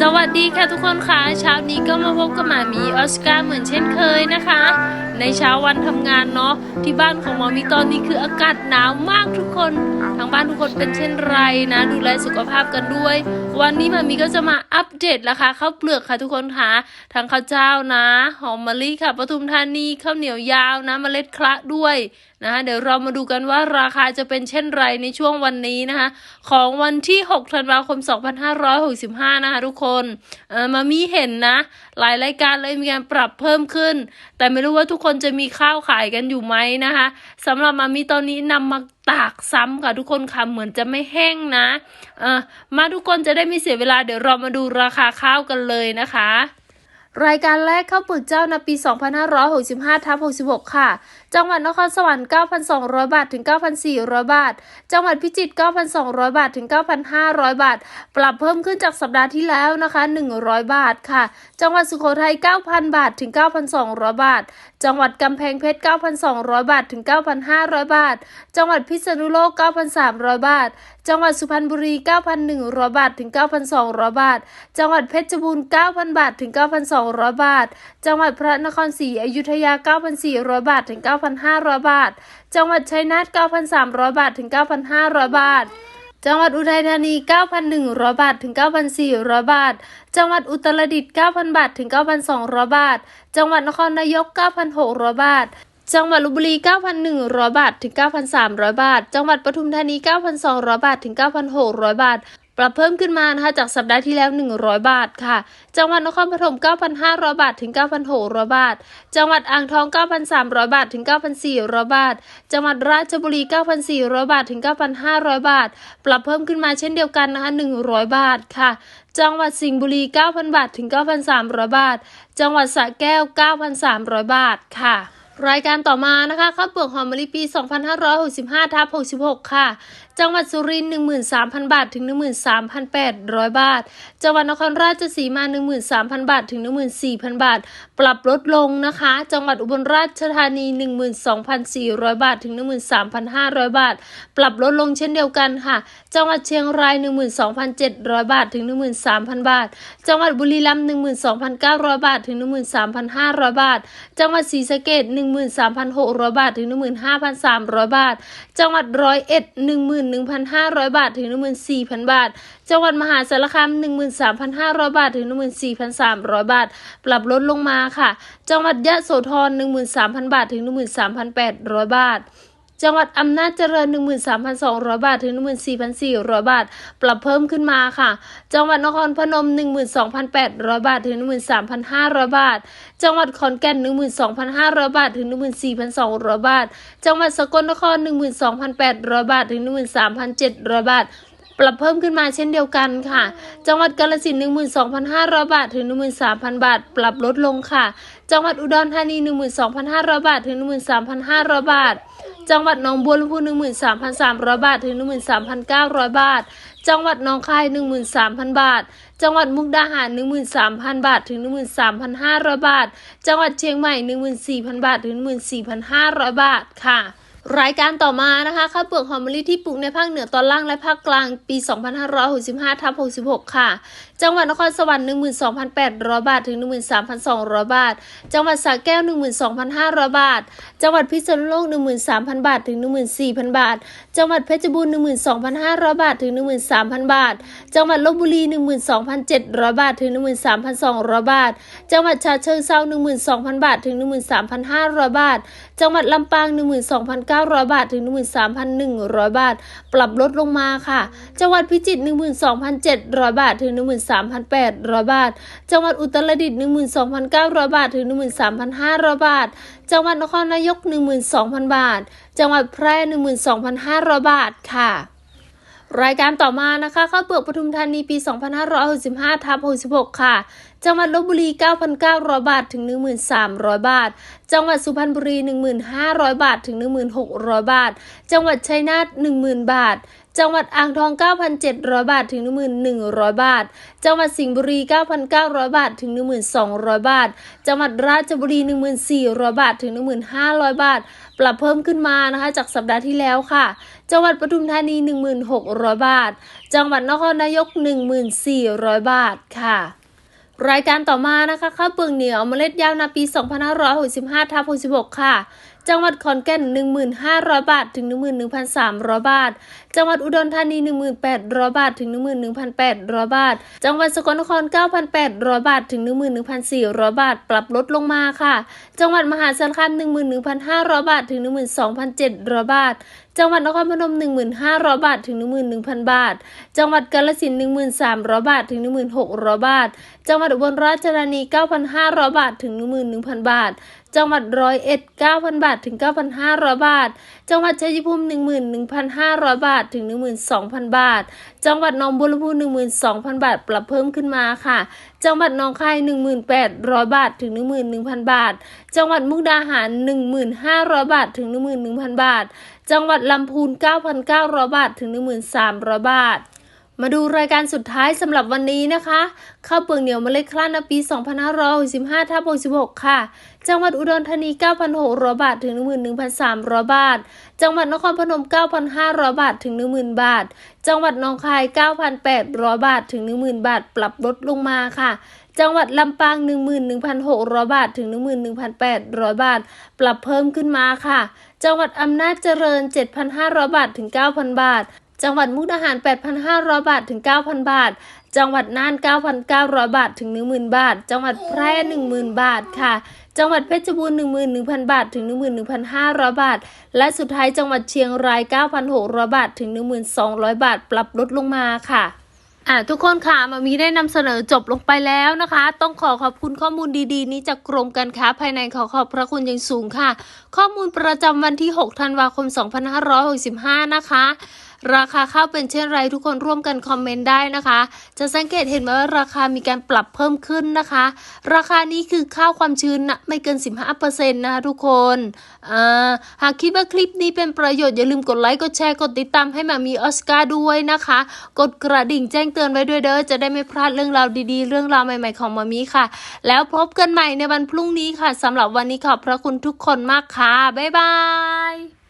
สวัสดีค่ะทุกคนค่ะเช้านี้ก็มาพบกับหมามีออสการ์เหมือนเช่นเคยนะคะ ในเช้าวันทำงานเนาะที่บ้านของหมอมีตอนนี้คืออากาศหนาวมากทุกคนางบ้านทุกคนเป็นเช่นไรนะ ดูแลสุขภาพกันด้วย วันนี้มามีก็จะมาอัปเดตราคาข้าวเปลือกค่ะทุกคนค่ะทั้งข้าวเจ้านะ หอมมะลิค่ะปทุมธานีข้าวเหนียว ยาวนะเมล็ดคละด้วยนะคะเดี๋ยวเรามาดูกันว่าราคาจะเป็นเช่นไรในช่วงวันนี้นะคะ ของวันที่ 6 ธันวาคม 2565 นะคะทุกคนเออมามีเห็นนะ หลายรายการเลยมีการปรับเพิ่มขึ้น แต่ไม่รู้ว่าทุกคนจะมีข้าวขายกันอยู่ไหมนะคะสำหรับมามีตอนนี้นำมาตากซ้ำค่ะทุกคนค่ะเหมือนจะไม่แห้งนะเออมาทุกคนจะได้ไม่เสียเวลาเดี๋ยวเรามาดูราคาข้าวกันเลยนะคะ รายการแรกข้าวเปลือกเจ้านาปี 2565ทับ66 ค่ะ จังหวัดนครสวรรค์ 9,200 บาท ถึง 9,400 บาท จังหวัดพิจิตร 9,200 บาท ถึง 9,500 บาท ปรับเพิ่มขึ้นจากสัปดาห์ที่แล้วนะคะ 100 บาทค่ะ จังหวัดสุโขทัย 9,000 บาท ถึง 9,200 บาท จังหวัดกำแพงเพชร 9,200 บาท ถึง 9,500 บาท จังหวัดพิษณุโลก 9,300 บาท จังหวัดสุพรรณบุรี 9,100 บาท ถึง 9,200 บาท จังหวัดเพชรบูรณ์ 9,000 บาท ถึง 9,200 600 บาท จังหวัดพระนครศรีอยุธยา 9,400 บาท ถึง 9,500 บาท จังหวัดชัยนาท 9,300 บาท ถึง 9,500 บาทจังหวัดอุทัยธานี 9,100 บาท ถึง 9,400 บาท จังหวัดอุตรดิตถ์ 9,000 บาท ถึง 9,200 บาท จังหวัดนครนายก 9,600 บาท จังหวัดลพบุรี 9,100 บาท ถึง 9,300 บาท จังหวัดปทุมธานี 9,200 บาท ถึง 9,600 บาท ปรับเพิ่มขึ้นมานะคะจากสัปดาห์ที่แล้ว 100 บาทค่ะ จังหวัดนครปฐม 9,500 บาทถึง 9,600 บาท จังหวัดอ่างทอง 9,300 บาทถึง 9,400 บาท จังหวัดราชบุรี 9,400 บาทถึง 9,500 บาท ปรับเพิ่มขึ้นมาเช่นเดียวกันนะคะ100 บาทค่ะจังหวัดสิงห์บุรี 9,000 บาทถึง 9,300 บาท จังหวัดสระแก้ว 9,300 บาทค่ะ รายการต่อมานะคะข้าวเปลือกหอมมะลิปี 2565ทับ66 ค่ะจังหวัดสุรินทร์13,000 บาท ถึง 13,800 บาท จังหวัดนครราชสีมา 13,000 บาท ถึง 14,000 บาท ปรับลดลงนะคะ จังหวัดอุบลราชธานี 12,400 บาท ถึง 13,500 บาท ปรับลดลงเช่นเดียวกันค่ะ จังหวัดเชียงราย 12,700 บาท ถึง 13,000 บาท จังหวัดบุรีรัมย์12,900 บาท ถึง 13,500 บาท จังหวัดศรีสะเกษ13,600 บาท ถึง 15,300 บาท จังหวัดร้อยเอ็ด1 11,500 บาทถึง 14,000 บาท จังหวัดมหาสารคาม 13,500 บาทถึง 14,300 บาท ปรับลดลงมาค่ะ จังหวัดยะโสธร 13,000 บาทถึง 13,800 บาท จังหวัดอำนาจเจริญ 13,200 บาท ถึง 14,400 บาท ปรับเพิ่มขึ้นมาค่ะ จังหวัดนครพนม 12,800 บาท ถึง 13,500 บาท จังหวัดขอนแก่น 12,500 บาท ถึง 14,200 บาท จังหวัดสกลนคร 12,800 บาท ถึง 13,700 บาท ปรับเพิ่มขึ้นมาเช่นเดียวกันค่ะ จังหวัดกาฬสินธุ์12,500 บาท ถึง 13,000 บาท ปรับลดลงค่ะ จังหวัดอุดรธานี 12,500 บาท ถึง 13,500 บาท จังหวัดหนองบัวลำพู 13,300 บาท ถึง 13,900 บาท จังหวัดหนองคาย 13,000 บาท จังหวัดมุกดาหาร 13,000 บาท ถึง 13,500 บาท จังหวัดเชียงใหม่ 14,000 บาท ถึง 14,500 บาทค่ะ รายการต่อมานะคะข้าวเปลือกหอมมะลิที่ปลูกในภาคเหนือตอนล่างและภาคกลางปี 2565ทับ66 ค่ะ จังหวัดนครสวรรค์ 12,800 บาท ถึง 13,200 บาท จังหวัดสระแก้ว 12,500 บาท จังหวัดพิษณุโลก 13,000 บาท ถึง 14,000 บาท จังหวัดเพชรบูรณ์ 12,500 บาท ถึง 13,000 บาท จังหวัดลบบุรี 12,700 บาท ถึง 13,200 บาท จังหวัดฉะเชิงเทรา12,000 บาท ถึง 13,500 บาท จังหวัดลำปาง 12,000 1,900 บาท ถึง 13,100 บาท ปรับลดลงมาค่ะ จังหวัดพิจิตร12,700 บาท ถึง 13,800 บาท จังหวัดอุตรดิตถ์12,900 บาท ถึง 13,500 บาท จังหวัดนครนายก 12,000 บาท จังหวัดแพร่ 12,500 บาทค่ะ รายการต่อมานะคะข้าวเปลือกปทุมธานีปี 2565ทับ66 ค่ะ จังหวัดลบบุรี 9,900 บาทถึง 1,300 บาท จังหวัดสุพรรณบุรี 1,500 บาทถึง 1,600 บาท จังหวัดชัยนาท 10,000 บาท จังหวัดอ่างทอง 9,700 บาท ถึง 1,100 บาท จังหวัดสิงห์บุรี 9,900 บาท ถึง 1,200 บาท จังหวัดราชบุรี 1,400 บาท ถึง 1,500 บาท ปรับเพิ่มขึ้นมานะคะ จากสัปดาห์ที่แล้วค่ะ จังหวัดปทุมธานี 1,600 บาท จังหวัดนครนายก 14,000บาทค่ะรายการต่อมานะคะข้าวเปลือกเหนียวเมล็ดยาวนาปี 2565ทับ66 ค่ะ จังหวัดขอนแก่น 1,500 บาท ถึง 11,300 บาท จังหวัดอุดรธานี 1,800 บาท ถึง 11,800 บาท จังหวัดสกลนคร 9,800 บาท ถึง 11,400 บาท ปรับลดลงมาค่ะ จังหวัดมหาสารคาม 11,500 บาท ถึง 12,700 บาท จังหวัดนครพนม 1,500 บาท ถึง 11,000 บาท จังหวัดกาฬสินธุ์1,300 บาท ถึง 1,600 บาท จังหวัดอุบลราชธานี 9,500 บาท ถึง 11,000 บาท จังหวัดร้อยเอ็ด9,000 บาทถึง 9,500 บาท จังหวัดชัยภูมิ 11,500 บาทถึง 12,000 บาท จังหวัดหนองบัวลำพู 12,000 บาท ปรับเพิ่มขึ้นมาค่ะ จังหวัดหนองคาย 1,800 บาทถึง 11,000 บาท จังหวัดมุกดาหาร 1,500 บาทถึง 11,000 บาท จังหวัดลำพูน 9,900 บาทถึง 13,000บาท มาดูรายการสุดท้ายสำหรับวันนี้นะคะข้าวเปลือกเหนียวเมล็ดคลาดนาปี 2565ทับ66ค่ะ จังหวัดอุดรธานี 9,600 บาท ถึง 11,300 บาท จังหวัดนครพนม 9,500 บาท ถึง 10,000 บาท จังหวัดหนองคาย 9,800 บาท ถึง 10,000 บาท ปรับลดลงมาค่ะจังหวัดลำปาง 11,600 บาท ถึง 11,800 บาท ปรับเพิ่มขึ้นมาค่ะ จังหวัดอำนาจเจริญ 7,500 บาท ถึง 9,000 บาท จังหวัดมุกดาหาร 8,500 บาทถึง 9,000 บาท จังหวัดน่าน 9,900 บาทถึง 10,000 บาท จังหวัดแพร่ 10,000 บาทค่ะ จังหวัดเพชรบูรณ์11,000 บาทถึง 11,500 บาท และสุดท้ายจังหวัดเชียงราย 9,600 บาทถึง 1,200 บาท ปรับลดลงมาค่ะอะทุกคนค่ะมามีได้นำเสนอจบลงไปแล้วนะคะ ต้องขอขอบคุณข้อมูลดีๆ นี้จากกรมการค้าภายในขอขอบพระคุณอย่างสูงค่ะ ข้อมูลประจำวันที่ 6 ธันวาคม 2565 นะคะ ราคาข้าวเป็นเช่นไรทุกคนร่วมกันคอมเมนต์ได้นะคะ จะสังเกตเห็นไหมว่าราคามีการปรับเพิ่มขึ้นนะคะ ราคานี้คือข้าวความชื้นนะไม่เกิน 15%นะคะทุกคนหากคิดว่าคลิปนี้เป็นประโยชน์อย่าลืมกดไลค์กดแชร์กดติดตามให้มามีออสการ์ด้วยนะคะ กดกระดิ่งแจ้งเตือนไว้ด้วยเด้อจะได้ไม่พลาดเรื่องราวดีๆ เรื่องราวใหม่ ๆของมามีค่ะ แล้วพบกันใหม่ในวันพรุ่งนี้ค่ะสำหรับวันนี้ขอบพระคุณทุกคนมากค่ะบ๊ายบาย